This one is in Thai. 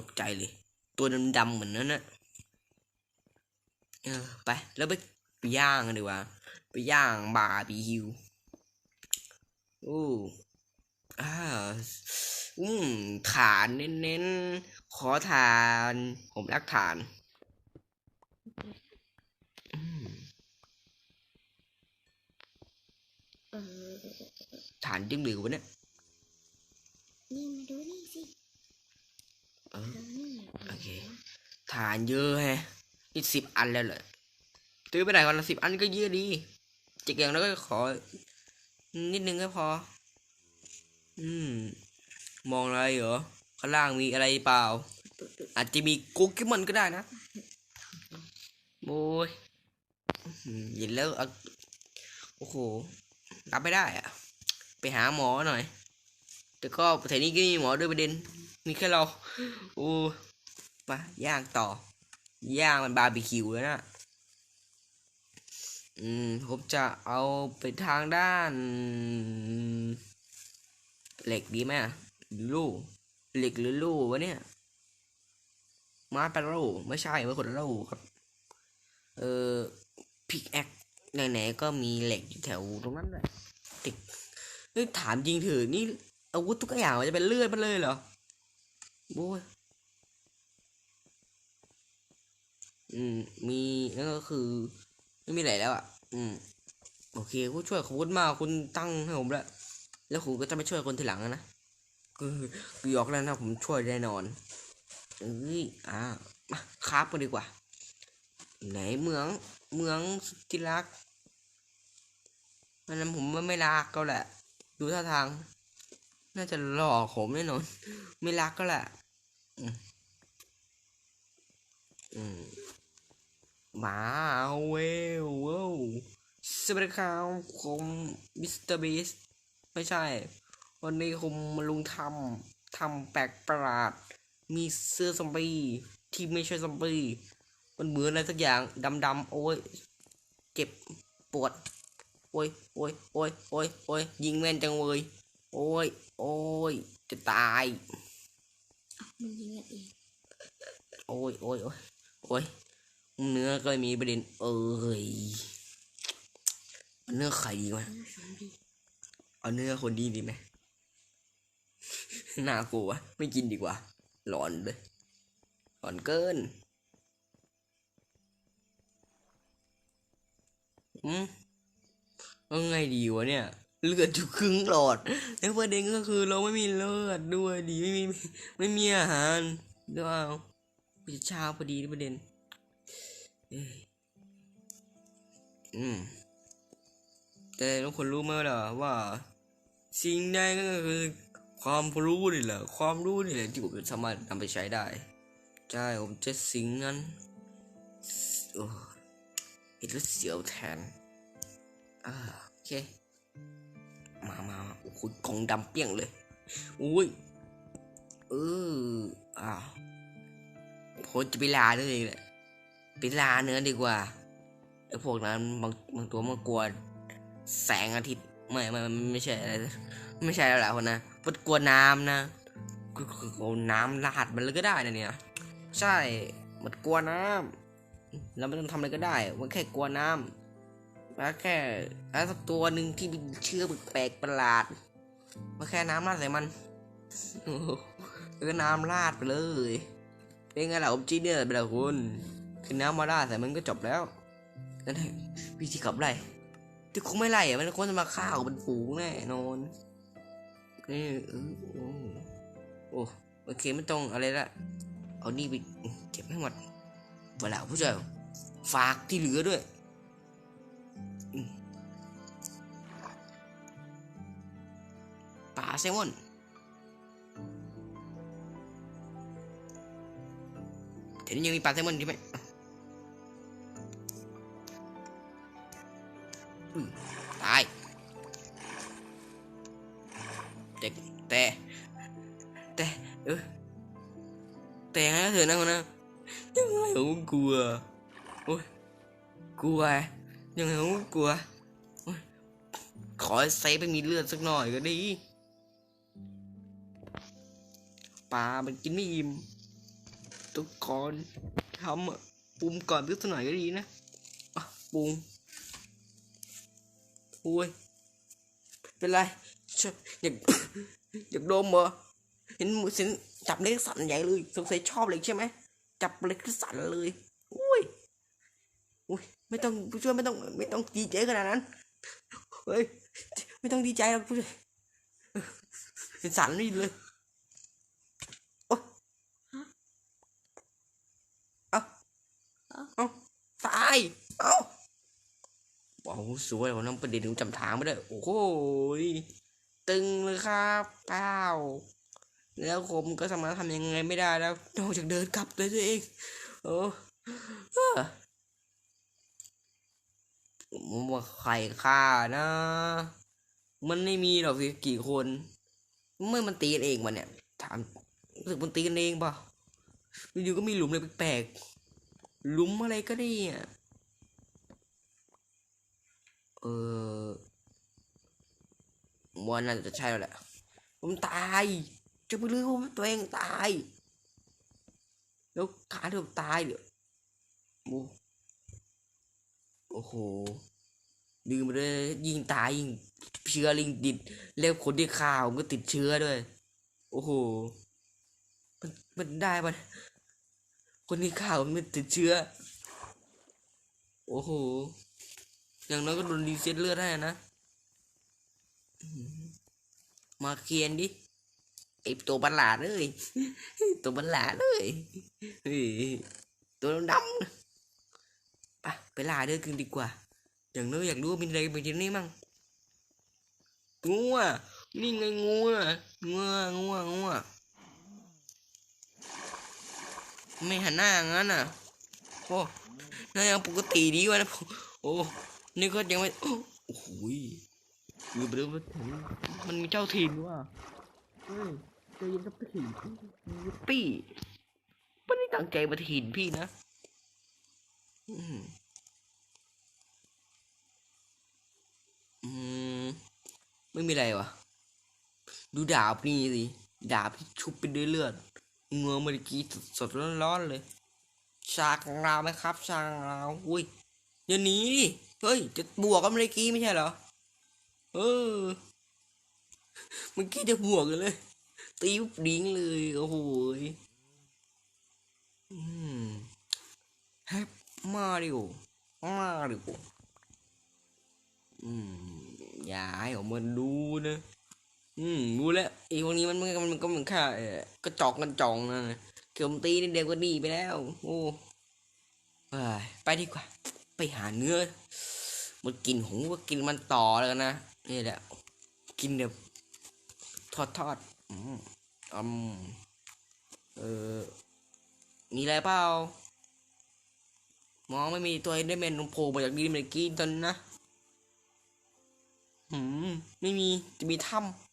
ตกใจเลย ตัวดำๆเหมือนนั้นนะเออไปแล้วไปไปย่างกันดีกว่า ไปย่างบาร์บีคิวโอ้อ่าอืมฐานเน้นๆ ขอฐาน ผมรักฐานฐานจิ้งหรีดวะเนี่ยนี่มาดูนี่สิ เออดูนี่โอเค ฐานเยอะแฮะนี่สิบอันแล้วเหรอซื้อไปไหนก่อนละสิบอันก็เยอะดีเจ๊กอย่างแล้วก็ขอ นิดนึงก็พอ อืม มองอะไรเหรอ ข้างล่างมีอะไรเปล่า อาจจะมีกุ๊กกิมันก็ได้นะโอ้ยอืมเห็นแล้วอะโอ้โห รับไม่ได้อะ ไปหาหมอหน่อย แต่ก็แถวนี้ก็มีหมอด้วยประเด็น มีแค่เราโอ้มาย่างต่อย่างมันบาร์บีคิวแล้วนะอืมผมจะเอาไปทางด้าน เหล็กดีไหมลูกเหล็กหรือลูกวะเนี่ยมาเป็นลูกไม่ใช่ไม่คนละลูกครับ เออพิกแอคไหนๆก็มีเหล็กอยู่แถวตรงนั้นแหละติดนี่ถามจริงเถอะนี่อาวุธทุกอย่างมันจะเป็นเลือดมันเลยเหรอ โว้ยอืม มีนั่นก็คือ ไม่มีอะไรแล้วอะ อืม โอเคคุณช่วยขอบคุณมากคุณตั้งให้ผมแล้ว แล้วคุณก็จะไม่ช่วยคนทีหลังนะคือคือหยอกแล้วนะผมช่วยแน่นอนเอ้ยอ่ามาคราบกันดีกว่า ไหนเมืองเมืองสุดที่รักอันนั้นผมว่าไม่รักก็แหละ ดูท่าทาง น่าจะหลอกผมแน่นอน ไม่รักก็แหละมาเวลเว้าสวัสดีครับผมมิสเตอร์บีสไม่ใช่ วันนี้ผมมาลุงทำทำแปลกประหลาด มีเสื้อซอมบี้ที่ไม่ใช่ซอมบี้มันเหมือนอะไรสักอย่างดำๆโอ้ย เจ็บปวด โอ้ยโอ้ยโอ้ยโอ้ยโอ้ยยิงแม่นจังเลย โอ้ย โอ้ย จะตาย มึงยิงกันเองโอ้ยโอ้ยโอ้ยโอ้ยเนื้อก็มีประเด็น เอ้ยเอาเนื้อไข่ดีไหมน่าสนดีเอาเนื้อคนดีดีไหมน่ากลัวไม่กินดีกว่า หลอนเลย หลอนเกินอืมเอาไงดีวะเนี่ย เลือดอยู่ครึ่งหลอดแล้วประเด็นก็คือเราไม่มีเลือดด้วยดีไม่มีไม่มีอาหารด้วยเอาจะเช้าพอดีประเด็นอืมแต่ทุกคนรู้ไหมล่ะว่า สิ่งใดก็คือความรู้นี่แหละความรู้นี่แหละที่ผมสามารถนำไปใช้ได้ใช่ผมจะสิ่งนั้นโอ้เห็นแล้วเสียวแทนอ่าโอเค มามาโอ้โหกองดำเปี้ยงเลยอุ้ยเอออ้าวผมจะไปลาด้วยเองแหละไปลาเนื้อดีกว่าไอ้พวกนั้นบางบางตัวมันกลัวแสงอาทิตย์ไม่ไม่ไม่ใช่อะไรไม่ใช่แล้วแหละคนนะมันกลัวน้ำนะก็เอาน้ำราดมันเลยก็ได้นะเนี่ย ใช่มันกลัวน้ำแล้วมันต้องทำอะไรก็ได้ มันแค่กลัวน้ำ แล้วแค่แล้วสักตัวหนึ่งที่มีเชื้อแปลกประหลาด มาแค่น้ำราดใส่มันโอ้โหแล้วก็น้ำราดไปเลยเป็นไงล่ะผมจีเนียร์ไปแล้วคุณคือน้ำมาราดใส่มันก็จบแล้วนั่นแหละวิธีขับไล่ที่คงไม่ไล่อะมันคงจะมาฆ่าเอาเป็นฝูงแน่นอนนี่เออโอ้โอ้โอเคไม่ต้องอะไรละเอานี่ไปเก็บให้หมดเวลาผู้ชายฝากที่เหลือด้วย ปลาแซมอนเดี๋ยวนี้ยังมีปลาแซมอนใช่ไหมตายแต่แต่แต่เออแต่ยังไงก็เถอะนะคนนะยังไงผมก็กลัวโอ้ยกลัวยังไงผมก็กลัวโอ้ยขอเซฟไปมีเลือดสักหน่อยก็ดี ปลา มันกินไม่อิ่มทุกคนทำปรุงก่อนพิษหน่อยก็ดีนะปรุงโอ้ย เป็นไรชอบอยากอยากดมเหรอเห็นมือเห็นจับเล็กสั่นใหญ่เลยสงสัยชอบเลยใช่ไหมจับเล็กสั่นเลยอุ้ยอุ้ยไม่ต้องผู้ช่วยไม่ต้องไม่ต้องดีใจขนาดนั้นเฮ้ยไม่ต้องดีใจหรอกผู้ช่วยเป็นสั่นนี่เลยโอ๊ยเอ้า เอ้าตายเอ้าว้าวสวยของน้ำประเด็นหนูจำทางไม่ได้ โอ้โหตึงเลยครับเป้าแล้วผมก็สามารถทำยังไงไม่ได้แล้วนอกจากเดินกลับเลยตัวเองโอ้ผมว่าใครฆ่านะ มันไม่มีหรอกสิกี่คน เมื่อมันตีกันเองวะเนี่ย ถามรู้สึกมันตีกันเองเปล่ะอยู่ก็มีหลุมอะไรแปลก หลุมอะไรก็ได้อะเออว่าน่าจะใช่แล้วแหละผมตาย จะไปรู้ว่าตัวเองตาย แล้วขาเดือตายเดี๋ยวโอ้โหลืมไปเลยยิงตายยิงเชื้อลิงติดแล้วคนที่ข่าวก็ติดเชื้อด้วย โอ้โห มันมันได้ปะ คนที่ข่าวมันติดเชื้อ โอ้โห อย่างน้อยก็โดนรีเซ็ตเลือดได้นะ มาเคียนดิไอตัวบัลลาเลย ตัวบัลลาเลยตัวดำๆนะไปไปล่าเด้อกันดีกว่า อย่างน้อยอยากรู้ว่ามีอะไรเป็นที่นี่มั่งงูอะนี่ไงงูอะงูอะงูอะงูอะ ไม่หันหน้าอย่างนั้นอะโอ้น่ายังปกติดีวะนะผมโอ้นี่ก็ยังไม่โอ้โหยคือเรื่องว่าผมมันมีเจ้าถิ่นว่ะเฮ้ยใจเย็นครับถิ่นยิปปี้ไม่ได้ตั้งใจมาถิ่นพี่นะอืมอืมไม่มีอะไรวะดูดาบนี่สิดาบที่ชุบไปด้วยเลือด เงือเมื่อกี้สดๆร้อนๆเลย ชาของเราไหมครับ ชาของเราอุ้ยอย่าหนีดิเฮ้ย จะบวกกันเมื่อกี้ไม่ใช่เหรอ เออ เมื่อกี้จะบวกกันเลย ตีบดิ้งเลย โอ้โหอืมแฮปมาริโอมาริโออืม อย่าให้ออกมาดูนะ อืมรู้แล้วไอ้พวกนี้มันมันมันก็เหมือนค่าเออกระจอกกันจองนะเกือบตีนิดเดียวก็หนีไปแล้ว โอ้ไปไปดีกว่า ไปหาเนื้อมันกินหงก็กินมันต่อแล้วนะนี่แหละ กินแบบทอดทอดๆอืมอืมเออมีอะไรเปล่ามองไม่มีตัวได้เมนโผล่มาจากดีเมนกี้ตอนนนนะหืม ไม่มี จะมีถ้ำ